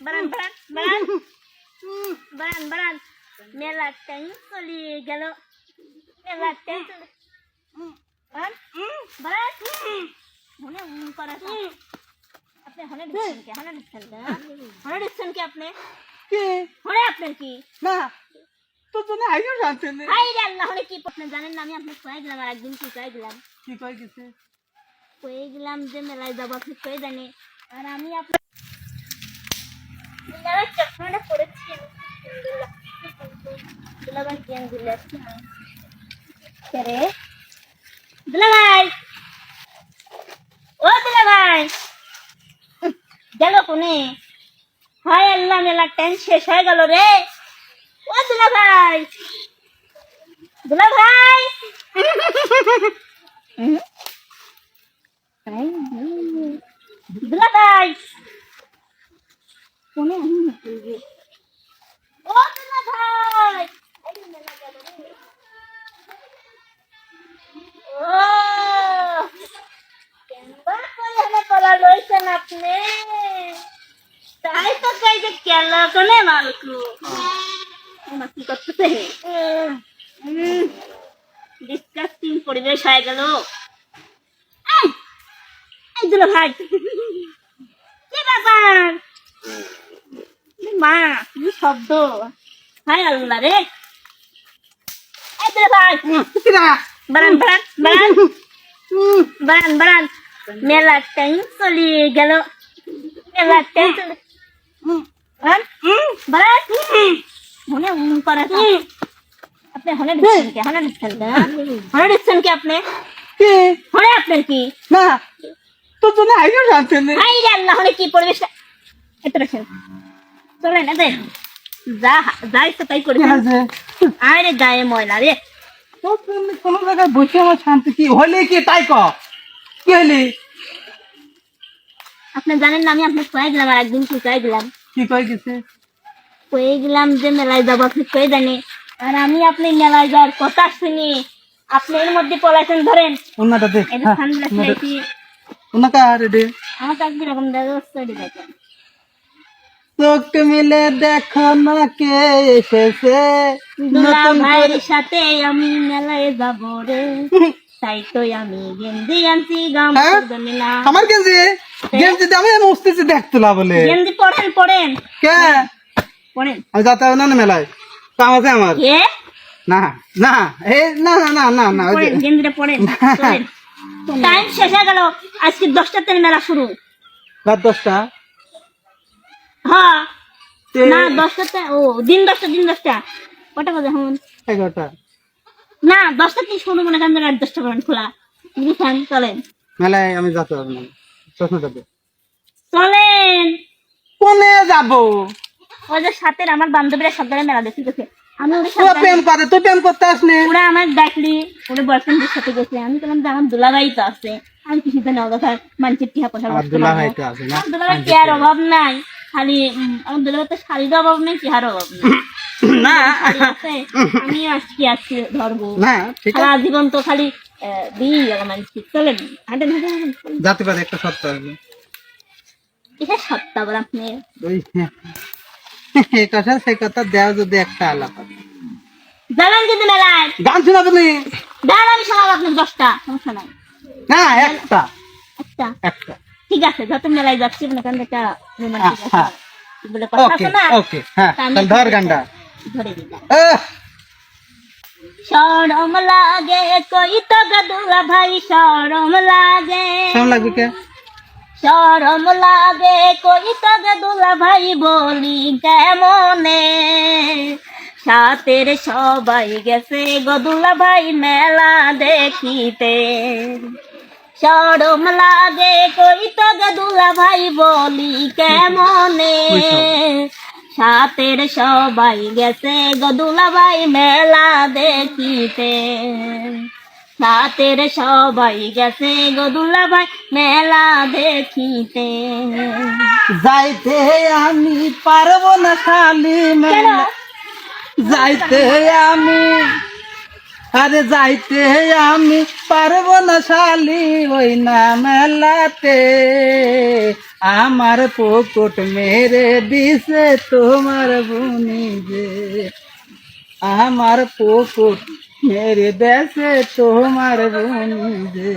বারান বারান বারান বারান বারান মেলা টাইম চলিয়ে গেল মেলা টাইম চলে বারান বারান মনে উম করা আছে। আপনি হনে দিচ্ছেন কি হনে দিচ্ছেন কি হ্যাঁ? হনে দিচ্ছেন কি আপনি কে হনে আপনার কি না তোর জন্য আইও জানতে নেই হাই রে আল্লাহ হনে কি আপনি জানেন না আমি আপনাকে কয়ে দিলাম আর একদিন কি কয়ে দিলাম কি কই গেছে কয়ে গেলাম যে মেলায় যাব আপনি কয়ে জানি আর আমি আপনার মেলার চশমাটা পড়েছি দুলাভাই দিলে রে? দুলাভাই! ও দুলাভাই! গেল কোনে? হায় আল্লাহ মেলার টাইম শেষ হয়ে গেল রে। ও দুলাভাই! দুলাভাই! দুলাভাই! কোনে আপনি তাই তো যে কেন কি করতেছে ডিসকাস্টিং পরিবেশ হয়ে গেল। এই, ভাই কি ব্যাপার? মা কি শব্দ? হায় আল্লাহ রে। টাইম চলিয়ে গেল। মেলা টাইম মনে উম করা আপনি হনে দিচ্ছেন কি? হনে দিচ্ছেন? হনে দিচ্ছেন কি আপনি? হনে আপনার কি? না। তোর জন্য আল্লাহ হনে কি পরিবেশ? রাখেন। চলে না দেখ যা যা ইচ্ছা তাই করে। আরে গায়ে ময়লা রে। কোনো জায়গায় বসে আমার শান্তি কি? হলে কি তাই ক কি হলি? আপনি জানেন না আমি আপনাকে কয়ে দিলাম আর একদিন কি কয়ে দিলাম? কি কই গেছে? কয়ে গেলাম যে মেলায় যাব আপনি কয়ে জানি আর আমি আপনি মেলায় যাওয়ার কথা শুনি। আপনি এর মধ্যে পলাইছেন ধরেন। কাছে কীরকম দেখা। চোখ মিলে দেখো না কে এসেছে। নতুন ভাইয়ের সাথে আমি মেলায় যাব রে। তাই তো আমি গেন্দি আনছি গাম হ্যাঁ? করবে না। আমার গেঞ্জি? গেঞ্জি আমি দেখতুলা বলে। গেন্দি পড়েন পড়েন কে? পড়েন আমি যাতে না না মেলায়। কাম আছে আমার। কে? না না এই না না না না না পড়েন পড়েন টাইম শেষ হয়ে গেল। আজকে দশটার থেকে মেলা শুরু। রাত দশটা। হ্যাঁ। না দশটাতে ও দিন দশটা দিন দশটা। কটা এগারোটা। না দশটা থেকে শুরু মনে করেন রাত দশটা পর্যন্ত খোলা। বুঝেছেন? চলেন। মেলায় আমি যেতে পারব না। চশমাটা দে চলেন। কোনে যাব? ওই যে সাথের আমার বান্ধবীরা সব মেলা দেখতে গেছে। আমি ওদের সাথে প্রেম করে। তুই প্রেম করতে আসনে ওরা আমার ডাকলি বয়ফ্রেন্ডের সাথে গেছে। আমি বললাম যে আমার দুলাভাই তো আছে। আমি মানুষের টিহা দুলাভাই তো আছে না? অভাব নাই? খালি আমার দুলাভাই তো শাড়ির অভাব নেই টিহার অভাব নেই না। আমি আজকে আজকে ধরবো। না সারা জীবন তো খালি দিই মানুষ চলেন। হাঁটেন হাঁটেন যাতে পারে একটা সত্য আছে। কিসের সত্তা আবার আপনি। এই কথা সেই কথা দেও যদি একটা আলাপ। যাবেন যদি মেলায় গান শোনা তুমি। দাঁড়ান আমি শোনাবো আপনার দশটা সমস্যা নাই। না একটা। আচ্ছা একটা। ঠিক আছে যত মেলায় যাচ্ছি মনে করেন একটা রোমান্টিক হ্যাঁ। বলে কথা ওকে আছে না ওকে হ্যাঁ আমি তাহলে ধর গানটা। ধরে দিলাম। সরম লাগে কই তো গদুলা ভাই সরম লাগে। কেমন লাগবে কে? সরম লাগে কই তো গদুলা ভাই বলি কেমনে? সাথের সবাই গেছে গদুলা ভাই মেলা দেখিতে। সরম লাগে কই তো গদুলা ভাই বলি কেমনে? সাথের সবাই গেছে গদুলা ভাই মেলা দেখিতে। সাথের সবাই গেছে গদুলা ভাই মেলা দেখিতে। যাইতে আমি পারব না খালি মেলা। যাইতে আমি আরে যাইতে আমি পারব না শালি ওই না মেলাতে আমার পোকট মেরে দিছে তোমার বুনি যে। আমার পোকট মেরে দেশে তোমার বুনি যে।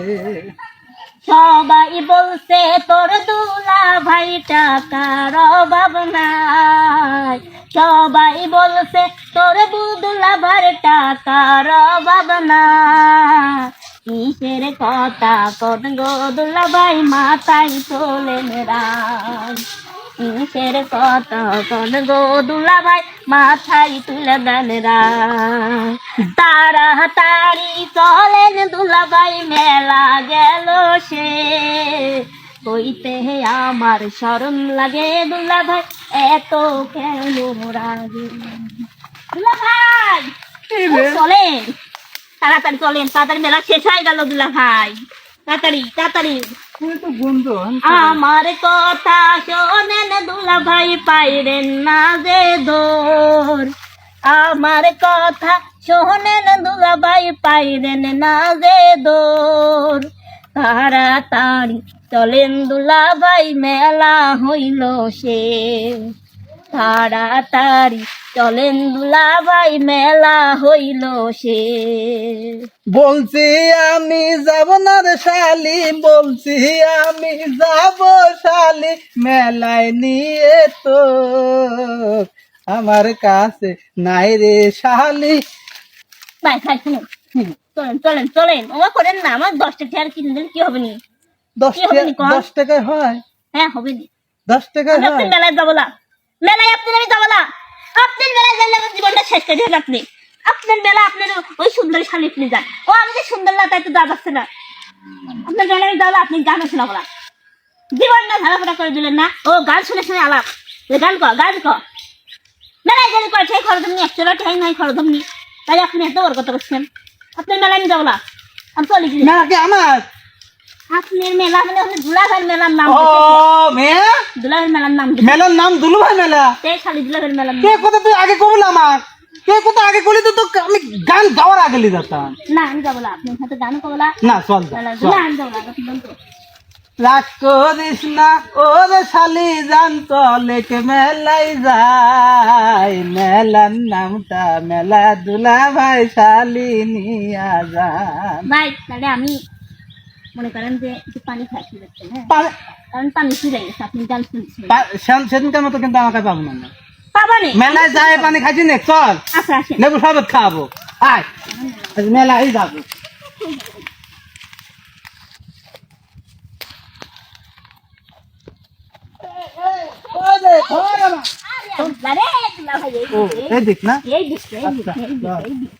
সবাই বলছে, তোর দুলা ভাই টাকার অভাব নাই। বলছে, তোর বুদুলা ভাই টাকার অভাব নাই কিসের কথা কোন গোদুলা ভাই মাথায় মেরাই কিসের কথা কোন গোদুলা ভাই মাথায় তুলে দেন তারা তাড়ি চলেন দুলা ভাই মেলা গেল সে। কইতে আমার শরম লাগে দুলাভাই এত কেন রাগে? দুলাভাই ও, চলেন। তাড়াতাড়ি চলেন তাড়াতাড়ি মেলা শেষ হয়ে গেল দুলাভাই। তাড়াতাড়ি তাড়াতাড়ি। তুমি তো বন্ধু আমার কথা শোনেন দুলা ভাই পাইরেন না যে দোর। আমার কথা শোনেন দুলা ভাই পাইরেন না যে দোর। তাড়াতাড়ি চলেন দুলা ভাই মেলা হইল সে। তাড়াতাড়ি চলেন দুলা ভাই মেলা হইল সে। বলছি আমি যাব না রে শালি বলছি আমি যাব শালি মেলায় নিয়ে তো আমার কাছে নাই রে শালি। ভাই ভাই শুনুন চলেন চলেন চলেন ওমা করেন না আমার দশটা চেয়ার কিনে দিলে কি হবে নি? দশ কি? দশ টাকায় হয়? হ্যাঁ হবে নি দশ টাকায় হয় আপনার মেলায় যাব না। মেলায় আপনার আমি যাব না। আপনার মেলায় গেলে আমার জীবনটা শেষ করে দেবেন আপনি আপনার মেলা আপনার ওই সুন্দরী শালি আপনি যান। ও আমি যে সুন্দর না তাই তো যা যাচ্ছে না। আপনার মেলায় আমি যাব আপনি গানও শোনাবো না। জীবন না করে দিলেন না। ও গান শুনে শুনে আলাপ। গান কর মেলায় গেলে কয় ঠাই নি ঠাই নাই নি তাই আপনি এত বড় কথা বলছেন। আপনার মেলায় আমি যাব না। আমি চলে গেছি না কি আমার? আপনার মেলা মানে দুলাভাইয়ের মেলার নাম ও মেয়ে দুলাভাইয়ের মেলার নাম মেলার নাম মেলা? এই শালি দুলাভাইয়ের মেলার নাম। কে কথা তুই আগে কবল আমার। কে কথা আগে করলি তো আমি গান গাওয়ার আগে লিয়ে যেতাম না আমি যাব না। আপনার সাথে গান করব না। না চল যা, মেলা- চল। না আমি যাব না আপনি বন্ধ করুন। রাগ করিস না ওরে শালি জান চলে কে মেলাই যায়। মেলার নামটা মেলা দুলা ভাই শালি নিয়া যান ভাই তাহলে আমি মনে করেন যে পানি খাচ্ছি দেখছেন হ্যাঁ কারণ পানি ফিরে গেছে আপনি গান শুনছেন পা- মতো কিন্তু আমাকে পাবো না পাবো মেলায় যায় পানি খাইছি নে চল আচ্ছা আসেন লেবু শরবত খাব আয় মেলায় যাব আরে, আরে, দুলাভাই, এই দিক, এই দিক না আচ্ছা, এই দিক, এই দিক।